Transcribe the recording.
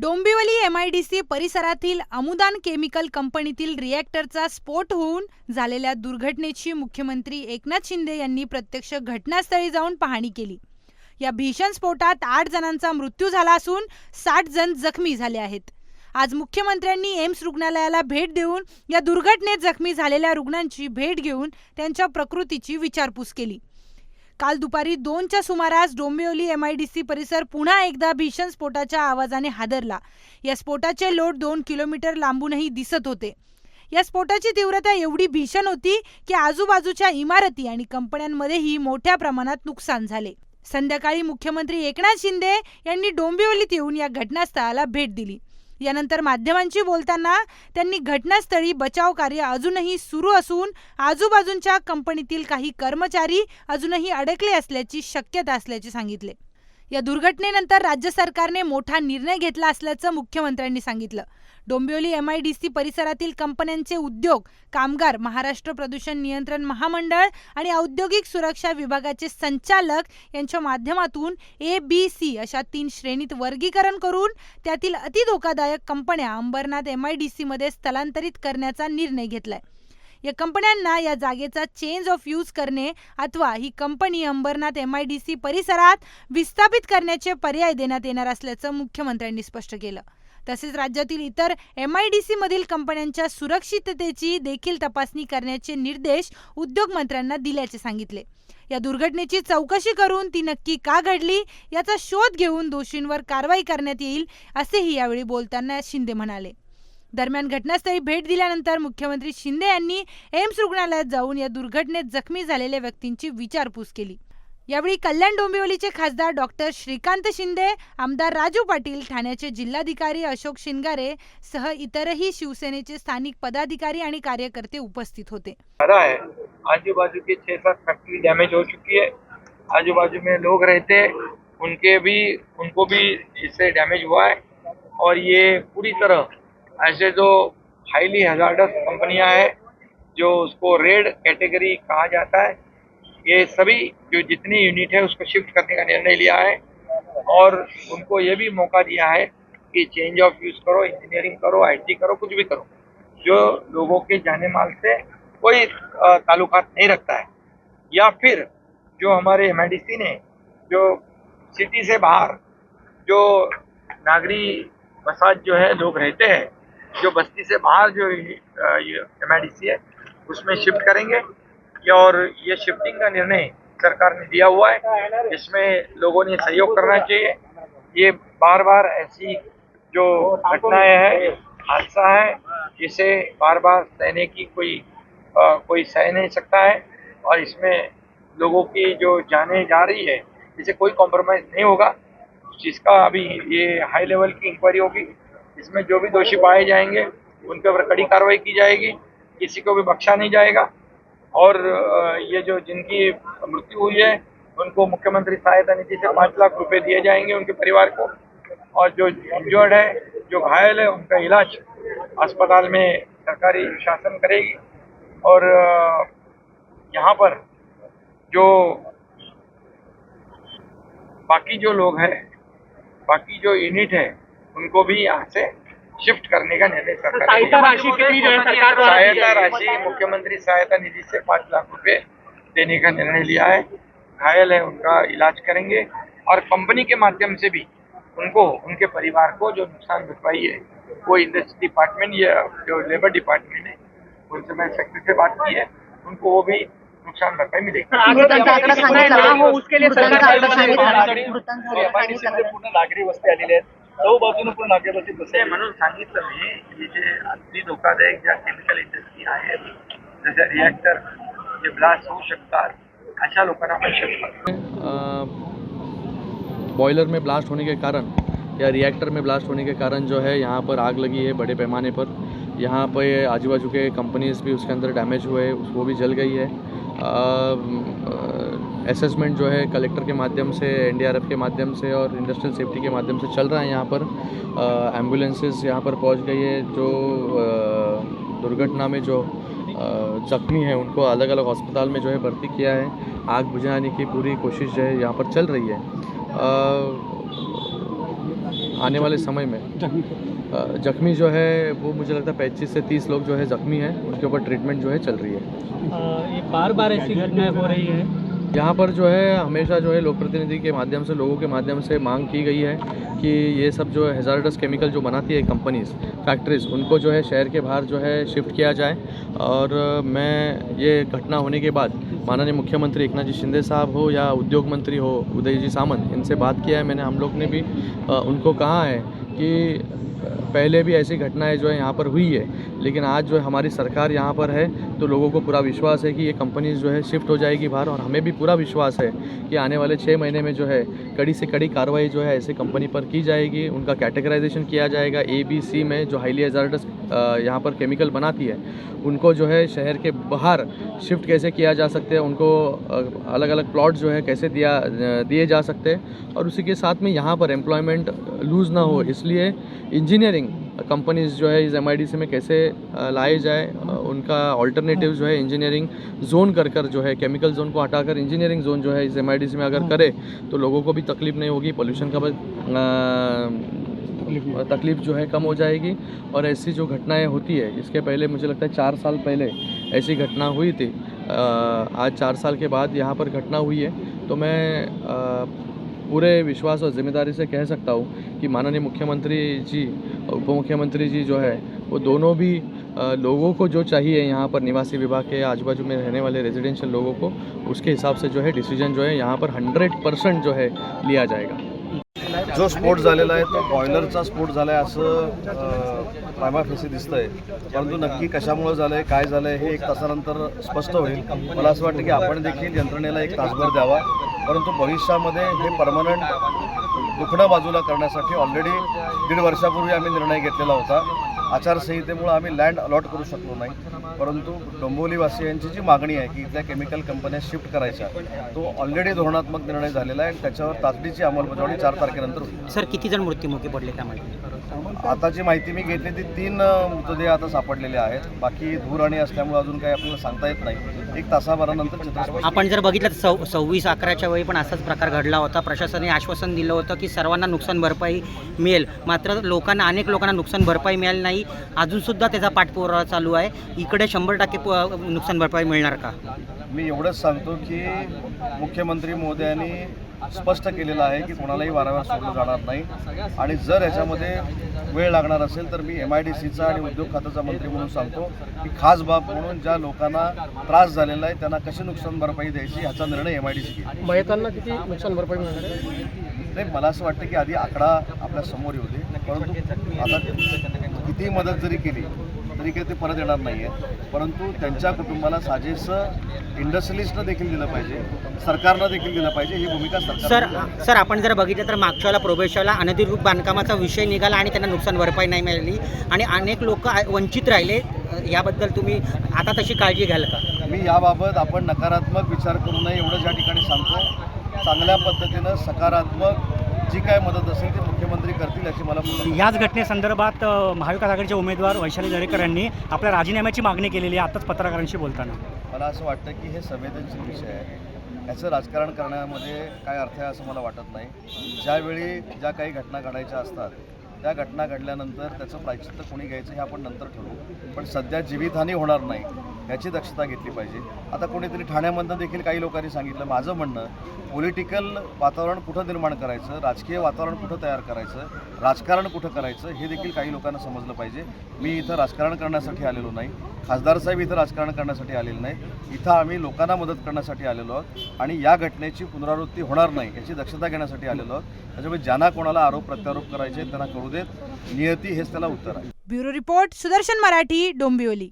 Dombivli MIDC परिसरातील अमुदान chemical कंपनीतील रिॲक्टरचा स्फोट होऊन झालेल्या दुर्घटनेची मुख्यमंत्री एकनाथ शिंदे यांनी प्रत्यक्ष घटनास्थळी जाऊन पाहणी केली. या भीषण स्फोटात आठ जणांचा मृत्यू झाला असून साठ जण जखमी झाले आहेत. आज मुख्यमंत्र्यांनी एम्स रुग्णालयाला भेट देऊन या दुर्घटनेत जखमी झालेल्या रुग्णांची भेट घेऊन त्यांच्या प्रकृतीची विचारपूस केली. काल दुपारी दोनच्या सुमारास Dombivli M I D C परिसर पुन्हा एकदा भीषण स्फोटाच्या आवाजाने हादरला. या स्फोटाचे लोट दोन किलोमीटर लांबूनही दिसत होते. या स्फोटाची तीव्रता एवढी भीषण होती की आजूबाजूच्या इमारती आणि कंपन्यांमध्येही मोठ्या प्रमाणात नुकसान झाले. संध्याकाळी मुख्यमंत्री एकनाथ शिंदे यांनी डोंबिवलीत येऊन या घटनास्थळाला भेट दिली. यानंतर माध्यमांशी बोलताना त्यांनी घटनास्थळी बचाव कार्य अजूनही सुरू असून आजूबाजूच्या कंपनीतील काही कर्मचारी अजूनही अडकले असल्याची शक्यता असल्याचे सांगितले. या दुर्घटनेनंतर राज्य सरकारने मोठा निर्णय घेतला असल्याचं मुख्यमंत्र्यांनी सांगितलं. डोंबिवली एम आयडीसी परिसरातील कंपन्यांचे उद्योग कामगार महाराष्ट्र प्रदूषण नियंत्रण महामंडळ आणि औद्योगिक सुरक्षा विभागाचे संचालक यांच्या माध्यमातून ए बी सी अशा तीन श्रेणीत वर्गीकरण करून त्यातील अतिधोकादायक कंपन्या अंबरनाथ एम एमआयडीसीमध्ये स्थलांतरित करण्याचा निर्णय घेतलाय. या कंपन्यांना या जागेचा चेंज ऑफ यूज करणे अथवा ही company Ambernath M I D C परिसरात विस्थापित करण्याचे पर्याय देण्यात येणार असल्याचं मुख्यमंत्र्यांनी स्पष्ट केलं. तसेच राज्यातील इतर एम आय डी सी मधील कंपन्यांच्या सुरक्षिततेची देखील तपासणी करण्याचे निर्देश उद्योगमंत्र्यांना दिल्याचे सांगितले. या दुर्घटनेची चौकशी करून ती नक्की का घडली याचा शोध घेऊन दोषींवर कारवाई करण्यात येईल असेही यावेळी बोलताना शिंदे म्हणाले. दरम्यान घटनास्थळी भेट दिल्यानंतर मुख्यमंत्री शिंदे यांनी एम्स रुग्णालयात जाऊन या दुर्घटनेत जखमी झालेल्या व्यक्तींची विचारपूस केली. यावेळी कल्याण डोंबिवलीचे खासदार डॉक्टर श्रीकांत शिंदे आमदार राजू पाटील ठाण्याचे जिल्हाधिकारी अशोक शिंगारे सह इतरही शिवसेनेचे स्थानिक पदाधिकारी आणि कार्यकर्ते उपस्थित होते. आजूबाजू है आजू बाजू की छह सात फैक्ट्री डैमेज हो चुकी है आजू बाजू में लोग रहते उनके भी उनको भी इससे डैमेज हुआ है. और ये पूरी तरह ऐसे जो हाईली हजार्डस कंपनियां हैं जो उसको रेड कैटेगरी कहा जाता है ये सभी जो जितनी यूनिट है उसको शिफ्ट करने का निर्णय लिया है और उनको ये भी मौका दिया है कि चेंज ऑफ़ यूज़ करो इंजीनियरिंग करो आईटी करो, कुछ भी करो। जो लोगों के जाने माल से कोई ताल्लुकात नहीं रखता है। या फिर जो हमारे एम ने, जो सिटी से बाहर, जो नागरी बसात जो है, लोग रहते हैं, जो बस्ती से बाहर जो एम है, उसमें शिफ्ट करेंगे। और ये शिफ्टिंग का निर्णय सरकार ने दिया हुआ है इसमें लोगों ने सहयोग करना चाहिए। ये बार बार ऐसी जो घटनाएँ हैं हादसा है जिसे बार बार सहने की कोई अ, कोई सह नहीं सकता है और इसमें लोगों की जो जाने जा रही है इसे कोई कॉम्प्रोमाइज नहीं होगा। जिसका अभी ये हाई लेवल की इंक्वायरी होगी। इसमें जो भी दोषी पाए जाएँगे उनके ऊपर कड़ी कार्रवाई की जाएगी किसी को भी बख्शा नहीं जाएगा। और ये जो जिनकी मृत्यु हुई है, उनको मुख्यमंत्री सहायता निधि से पाँच लाख रुपए दिए जाएँगे उनके परिवार को। और जो इंजर्ड है, जो घायल है, उनका इलाज अस्पताल में सरकारी शासन करेगी। और यहाँ पर जो बाकी जो लोग हैं, बाकी जो यूनिट है, उनको भी यहाँ से शिफ्ट करने का निर्णय सरकार सहायता राशि कितनी जो है सरकार सहायता राशि मुख्यमंत्री सहायता निधि से पाँच लाख रुपए देने का निर्णय लिया है। घायल है उनका इलाज करेंगे। और कंपनी के माध्यम से भी उनको उनके परिवार को जो नुकसान भरपाई है वो इंडस्ट्री डिपार्टमेंट या जो लेबर डिपार्टमेंट है उनसे मैं सेक्रेटरी से बात की है उनको वो भी नुकसान भरपाई मिलेगी। मृतांचा आकडा सांगितला हो मृतांचा? पूर्ण नागरी वस्ती आलेली आहेत बाजूने बसते म्हणून सांगितलं मी की जे अति धोकादायक ज्या केमिकल इंडस्ट्री आहेत जसे रिॲक्टर जे ब्लास्ट होऊ शकतात अशा लोकांना शिफ्ट बॉयलर में ब्लास्ट होने के कारण या रिएक्टर में ब्लास्ट होने के कारण जो है यहाँ पर आग लगी है बड़े पैमाने पर। यहाँ पे आजू बाजू के कंपनीज़ भी उसके अंदर डैमेज हुए वो भी जल गई है। असेसमेंट जो है कलेक्टर के माध्यम से एनडीआरएफ के माध्यम से और इंडस्ट्रियल सेफ्टी के माध्यम से चल रहा है यहाँ पर। एम्बुलेंसेस यहाँ पर पहुँच गई है जो दुर्घटना में जो जख्मी हैं उनको अलग अलग अस्पताल में जो है भर्ती किया है। आग बुझाने की पूरी कोशिश जो है यहाँ पर चल रही है। अ, आने वाले समय में जख्मी। जो है वो मुझे लगता है पैंतीस से तीस लोग जो है जख्मी हैं उनके ऊपर ट्रीटमेंट जो है चल रही है। आ, ये बार बार ऐसी घटनाएँ हो रही है। यहाँ पर जो है, हमेशा जो है लोक प्रतिनिधि के माध्यम से, लोगों के माध्यम से मांग की गई है कि ये सब जो है हेजार्डस केमिकल जो बनाती है कंपनीज़ फैक्ट्रीज उनको जो है शहर के बाहर जो है शिफ्ट किया जाए। और मैं, ये घटना होने के बाद माननीय मुख्यमंत्री एकनाथ जी शिंदे साहब हो या उद्योग मंत्री हो उदय जी सामंत, इनसे बात किया है मैंने, हम लोग ने भी उनको कहा है कि पहले भी ऐसी घटनाएँ जो है यहाँ पर हुई है, लेकिन आज जो है हमारी सरकार यहाँ पर है तो लोगों को पूरा विश्वास है कि ये कंपनीज़ जो है शिफ्ट हो जाएगी बाहर, और हमें भी पूरा विश्वास है कि आने वाले छः महीने में जो है कड़ी से कड़ी कार्रवाई जो है ऐसे कंपनी पर की जाएगी, उनका कैटेगराइजेशन किया जाएगा ए बी सी में जो हाईली एजार्डस यहाँ पर केमिकल बनाती है, उनको जो है शहर के बाहर शिफ्ट कैसे किया जा सकते हैं, उनको अलग अलग प्लॉट जो है कैसे दिया दिए जा सकते हैं, और उसी के साथ में यहाँ पर एम्प्लॉयमेंट लूज़ ना हो, इसलिए इंजीनियरिंग कंपनीज़ जो है इस एम में कैसे लाए जाए उनका ऑल्टरनेटिव जो है इंजीनियरिंग जोन कर कर जो है केमिकल जोन को हटाकर इंजीनियरिंग जोन जो है इस एम में अगर करे तो लोगों को भी तकलीफ़ नहीं होगी पोल्यूशन का तकलीफ़ जो है कम हो जाएगी। और ऐसी जो घटनाएँ होती है इसके पहले मुझे लगता है चार साल पहले ऐसी घटना हुई थी। आज चार साल के बाद यहाँ पर घटना हुई है। तो मैं पूरे विश्वास और ज़िम्मेदारी से कह सकता हूँ कि माननीय मुख्यमंत्री जी उप मुख्यमंत्री जी जो है वो दोनों भी लोगों को जो चाहिए यहाँ पर निवासी विभाग के आजू बाजू में रहने वाले रेजिडेंशियल लोगों को उसके हिसाब से जो है डिसीजन जो है यहाँ पर हंड्रेड परसेंट जो है लिया जाएगा। जो स्फोट झालेला आहे तो बॉयलरचा स्फोट झाला आहे असं प्रायमा फेसी दिसतंय. परंतु नक्की कशामुळे झालं आहे काय झालं आहे हे एक तासानंतर स्पष्ट होईल. मला असं वाटतं की आपण देखील यंत्रणेला एक तासभर द्यावा. परंतु भविष्यामध्ये हे परमनंट दुखणं बाजूला करण्यासाठी ऑलरेडी दीड वर्षापूर्वी आम्ही निर्णय घेतलेला होता. आचारसंहितेमुळे आम्ही लँड अलॉट करू शकलो नाही. परंतु डोंबिवलीवासियांची जी मागणी आहे की इथल्या केमिकल कंपन्या शिफ्ट करायच्या तो ऑलरेडी धोरणात्मक निर्णय झालेला आहे आणि त्याच्यावर तातडीची अंमलबजावणी चार तारखेनंतर होईल. सर किती जण मृत्युमुखी पडले त्यामध्ये? आता जी माहिती मी घेतली ती तीन मृतदेह आता सापडलेले आहेत. बाकी धूर आणि असल्यामुळे अजून काही आपल्याला सांगता येत नाही. एक तासाभरानंतर आपण जर बघितलं तर सव सव्वीस अकराच्या वेळी पण असाच प्रकार घडला होता. प्रशासनाने आश्वासन दिलं होतं की सर्वांना नुकसान भरपाई मिळेल. मात्र लोकांना अनेक लोकांना नुकसान भरपाई मिळाली नाही. अजूनसुद्धा त्याचा पाठपुरावा चालू आहे. इकडे शंभर टक्के नुकसान भरपाई मिळणार का? मी एवढंच सांगतो की मुख्यमंत्री महोदयांनी स्पष्ट केलेलं आहे की कोणालाही वारंवार सोडलं जाणार नाही. आणि जर याच्यामध्ये वेळ लागणार असेल तर मी एम आय डी सीचा आणि उद्योग खात्याचा मंत्री म्हणून सांगतो की खास बाब म्हणून ज्या लोकांना त्रास झालेला आहे त्यांना कशी नुकसान भरपाई द्यायची ह्याचा निर्णय एम आय डी सी घेईल. मयतांना किती नुकसान भरपाई मिळणार नाही मला असं वाटतं की आधी आकडा आपल्यासमोर येऊ दे. परंतु आता कितीही मदत जरी केली काही ते परत येणार नाही आहे. परंतु त्यांच्या कुटुंबाला साजेसं इंडस्ट्रियलिस्टनं देखील दिलं पाहिजे सरकारनं देखील दिलं पाहिजे ही भूमिका सर सरकार सर आपण जर बघितलं तर मागच्या वेळेला प्रोबेशनला अनधिकृत बांधकामाचा विषय निघाला आणि त्यांना नुकसान भरपाई नाही मिळाली आणि अनेक लोक वंचित राहिले. याबद्दल तुम्ही आता तशी काळजी घ्याल का? मी याबाबत आपण नकारात्मक विचार करू नये एवढंच या ठिकाणी सांगतो चांगल्या पद्धतीनं सकारात्मक जी काय मदत असेल ती मुख्यमंत्री करतील याची मला याच घटनेसंदर्भात महाविकास आघाडीचे उमेदवार वैशाली दरेकर यांनी आपल्या राजीनाम्याची मागणी केलेली आहे आताच पत्रकारांशी बोलताना. मला असं वाटतं की हे संवेदनशील विषय आहे. याचं राजकारण करण्यामध्ये काय अर्थ आहे असं मला वाटत नाही. ज्यावेळी ज्या काही घटना घडायच्या असतात त्या घटना घडल्यानंतर त्याचं प्रायचित्त कोणी घ्यायचं हे आपण नंतर ठरवू. पण सध्या जीवितहानी होणार नाही याची दक्षता घेतली पाहिजे. आता कोणीतरी ठाण्यामधनं देखील काही लोकांनी सांगितलं माझं म्हणणं पॉलिटिकल वातावरण कुठं निर्माण करायचं राजकीय वातावरण कुठं तयार करायचं राजकारण कुठं करायचं हे देखील काही लोकांना समजलं पाहिजे. मी इथं राजकारण करण्यासाठी आलेलो नाही. खासदार साहेब इथं राजकारण करण्यासाठी आलेलं नाही. इथं आम्ही लोकांना मदत करण्यासाठी आलेलो आहोत आणि या घटनेची पुनरावृत्ती होणार नाही याची दक्षता घेण्यासाठी आलेलो आहोत. त्याच्यामुळे ज्यांना कोणाला आरोप प्रत्यारोप करायचे त्यांना करू देत. नियती हेच त्याला उत्तर आहे. Bureau report Sudarshan Marathi Dombivli.